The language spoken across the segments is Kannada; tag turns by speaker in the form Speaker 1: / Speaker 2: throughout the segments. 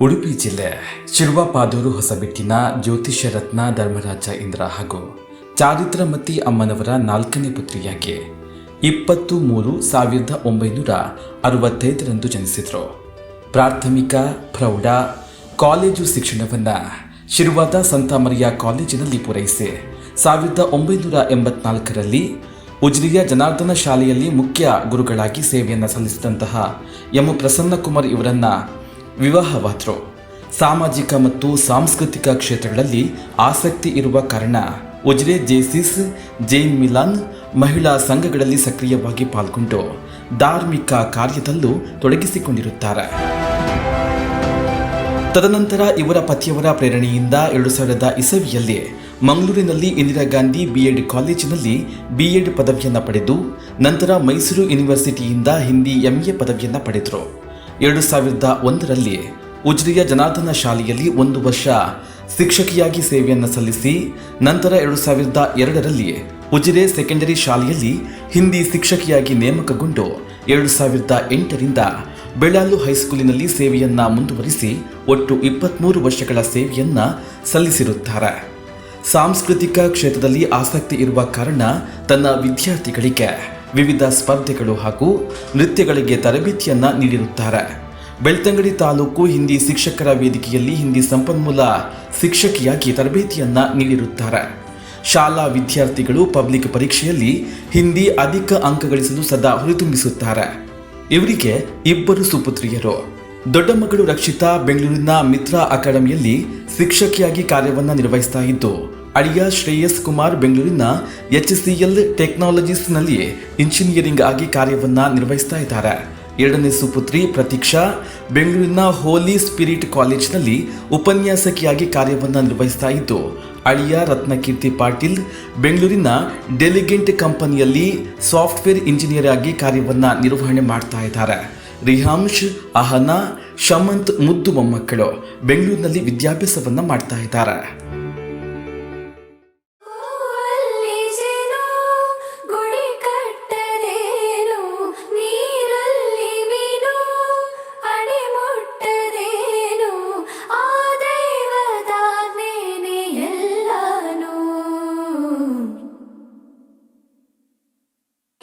Speaker 1: ಉಡುಪಿ ಜಿಲ್ಲೆ ಶಿರ್ವಾಪಾದೂರು ಹೊಸಬೆಟ್ಟಿನ ಜ್ಯೋತಿಷ್ಯ ರತ್ನ ಧರ್ಮರಾಜ ಇಂದ್ರ ಹಾಗೂ ಚಾರಿತ್ರಮತಿ ಅಮ್ಮನವರ ನಾಲ್ಕನೇ ಪುತ್ರಿಯಾಗಿ ಇಪ್ಪತ್ತು ಮೂರು ಸಾವಿರದ ಒಂಬೈನೂರ ಅರವತ್ತೈದರಂದು ಜನಿಸಿದರು. ಪ್ರಾಥಮಿಕ, ಪ್ರೌಢ, ಕಾಲೇಜು ಶಿಕ್ಷಣವನ್ನು ಶಿರ್ವಾದ ಸಂತ ಮರಿಯಾ ಕಾಲೇಜಿನಲ್ಲಿ ಪೂರೈಸಿ ಸಾವಿರದ ಒಂಬೈನೂರ ಎಂಬತ್ನಾಲ್ಕರಲ್ಲಿ ಉಜ್ರಿಯ ಜನಾರ್ದನ ಶಾಲೆಯಲ್ಲಿ ಮುಖ್ಯ ಗುರುಗಳಾಗಿ ಸೇವೆಯನ್ನು ಸಲ್ಲಿಸಿದಂತಹ ಎಂ ಪ್ರಸನ್ನಕುಮಾರ್ ಇವರನ್ನ ವಿವಾಹವಾದರು. ಸಾಮಾಜಿಕ ಮತ್ತು ಸಾಂಸ್ಕೃತಿಕ ಕ್ಷೇತ್ರಗಳಲ್ಲಿ ಆಸಕ್ತಿ ಇರುವ ಕಾರಣ ಉಜ್ರೆ ಜೇಸಿಸ್, ಜೈನ್ ಮಿಲಾನ್ ಮಹಿಳಾ ಸಂಘಗಳಲ್ಲಿ ಸಕ್ರಿಯವಾಗಿ ಪಾಲ್ಗೊಂಡು ಧಾರ್ಮಿಕ ಕಾರ್ಯದಲ್ಲೂ ತೊಡಗಿಸಿಕೊಂಡಿರುತ್ತಾರೆ. ತದನಂತರ ಇವರ ಪತಿಯವರ ಪ್ರೇರಣೆಯಿಂದ ಎರಡು ಸಾವಿರದ ಇಸವಿಯಲ್ಲಿ ಮಂಗಳೂರಿನಲ್ಲಿ ಇಂದಿರಾ ಗಾಂಧಿ ಬಿಎಡ್ ಕಾಲೇಜಿನಲ್ಲಿ ಬಿಎಡ್ ಪದವಿಯನ್ನು ಪಡೆದು, ನಂತರ ಮೈಸೂರು ಯೂನಿವರ್ಸಿಟಿಯಿಂದ ಹಿಂದಿ ಎಂಎ ಪದವಿಯನ್ನು ಪಡೆದರು. ಎರಡು ಸಾವಿರದ ಒಂದರಲ್ಲಿ ಉಜ್ರಿಯ ಜನಾರ್ದನ ಶಾಲೆಯಲ್ಲಿ ಒಂದು ವರ್ಷ ಶಿಕ್ಷಕಿಯಾಗಿ ಸೇವೆಯನ್ನು ಸಲ್ಲಿಸಿ, ನಂತರ ಎರಡು ಸಾವಿರದ ಎರಡರಲ್ಲಿ ಉಜಿರೆ ಸೆಕೆಂಡರಿ ಶಾಲೆಯಲ್ಲಿ ಹಿಂದಿ ಶಿಕ್ಷಕಿಯಾಗಿ ನೇಮಕಗೊಂಡು ಎರಡು ಸಾವಿರದ ಎಂಟರಿಂದ ಬೆಳಾಲು ಹೈಸ್ಕೂಲಿನಲ್ಲಿ ಸೇವೆಯನ್ನು ಮುಂದುವರಿಸಿ ಒಟ್ಟು ಇಪ್ಪತ್ತ್ಮೂರು ವರ್ಷಗಳ ಸೇವೆಯನ್ನು ಸಲ್ಲಿಸಿರುತ್ತಾರೆ. ಸಾಂಸ್ಕೃತಿಕ ಕ್ಷೇತ್ರದಲ್ಲಿ ಆಸಕ್ತಿ ಇರುವ ಕಾರಣ ತನ್ನ ವಿದ್ಯಾರ್ಥಿಗಳಿಗೆ ವಿವಿಧ ಸ್ಪರ್ಧೆಗಳು ಹಾಗೂ ನೃತ್ಯಗಳಿಗೆ ತರಬೇತಿಯನ್ನ ನೀಡಿರುತ್ತಾರೆ. ಬೆಳ್ತಂಗಡಿ ತಾಲೂಕು ಹಿಂದಿ ಶಿಕ್ಷಕರ ವೇದಿಕೆಯಲ್ಲಿ ಹಿಂದಿ ಸಂಪನ್ಮೂಲ ಶಿಕ್ಷಕಿಯಾಗಿ ತರಬೇತಿಯನ್ನ ನೀಡಿರುತ್ತಾರೆ. ಶಾಲಾ ವಿದ್ಯಾರ್ಥಿಗಳು ಪಬ್ಲಿಕ್ ಪರೀಕ್ಷೆಯಲ್ಲಿ ಹಿಂದಿ ಅಧಿಕ ಅಂಕ ಗಳಿಸಲು ಸದಾ ಹುರಿದುಂಬಿಸುತ್ತಾರೆ. ಇವರಿಗೆ ಇಬ್ಬರು ಸುಪುತ್ರಿಯರು. ದೊಡ್ಡ ಮಗಳು ರಕ್ಷಿತಾ ಬೆಂಗಳೂರಿನ ಮಿತ್ರ ಅಕಾಡೆಮಿಯಲ್ಲಿ ಶಿಕ್ಷಕಿಯಾಗಿ ಕಾರ್ಯವನ್ನು ನಿರ್ವಹಿಸ್ತಾ ಇದ್ದು ಅಳಿಯ ಶ್ರೇಯಸ್ ಕುಮಾರ್ ಬೆಂಗಳೂರಿನ ಎಚ್ ಸಿ ಎಲ್ ಟೆಕ್ನಾಲಜೀಸ್ನಲ್ಲಿ ಇಂಜಿನಿಯರಿಂಗ್ ಆಗಿ ಕಾರ್ಯವನ್ನ ನಿರ್ವಹಿಸ್ತಾ ಇದ್ದಾರೆ. ಎರಡನೇ ಸುಪುತ್ರಿ ಪ್ರತೀಕ್ಷಾ ಬೆಂಗಳೂರಿನ ಹೋಲಿ ಸ್ಪಿರಿಟ್ ಕಾಲೇಜ್ನಲ್ಲಿ ಉಪನ್ಯಾಸಕಿಯಾಗಿ ಕಾರ್ಯವನ್ನು ನಿರ್ವಹಿಸ್ತಾ ಇದ್ದು, ಅಳಿಯ ರತ್ನಕೀರ್ತಿ ಪಾಟೀಲ್ ಬೆಂಗಳೂರಿನ ಡೆಲಿಗೆಂಟ್ ಕಂಪನಿಯಲ್ಲಿ ಸಾಫ್ಟ್ವೇರ್ ಇಂಜಿನಿಯರ್ ಆಗಿ ಕಾರ್ಯವನ್ನ ನಿರ್ವಹಣೆ ಮಾಡ್ತಾ ಇದ್ದಾರೆ. ರಿಹಾಂಶ್, ಅಹನಾ, ಶಮಂತ್ ಮುದ್ದು ಮೊಮ್ಮಕ್ಕಳು ಬೆಂಗಳೂರಿನಲ್ಲಿ ವಿದ್ಯಾಭ್ಯಾಸವನ್ನ ಮಾಡ್ತಾ ಇದ್ದಾರೆ.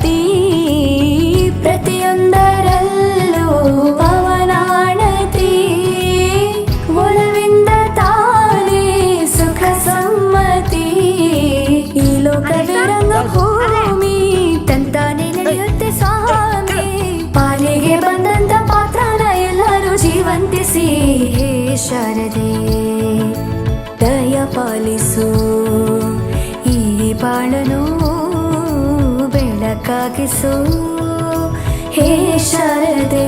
Speaker 2: ಗುಂಚಾರತಿ ಪ್ರತಿಯೊಂದರಲ್ಲೂ ಪವನಾಣತಿ. ಒಲವಿಂದ ತಾನೇ ಸುಖ ಸಮ್ಮತಿ. ಈ ಲೋಕವೇ ರಂಗಭೂಮಿ ತಂತಾನೆ ನಡೆಯುತ್ತೆ ಸ್ವಾಮಿ. ಪಾಲಿಗೆ ಬಂದಂತ ಪಾತ್ರನ ಎಲ್ಲರೂ ಜೀವಂತಿಸಿ. ಶಾರದೆ ದಯ ಪಾಲಿಸು ಈ ಬಾಳನು ಬೆಳಕಾಗಿಸು ಹೇ ಶಾರದೆ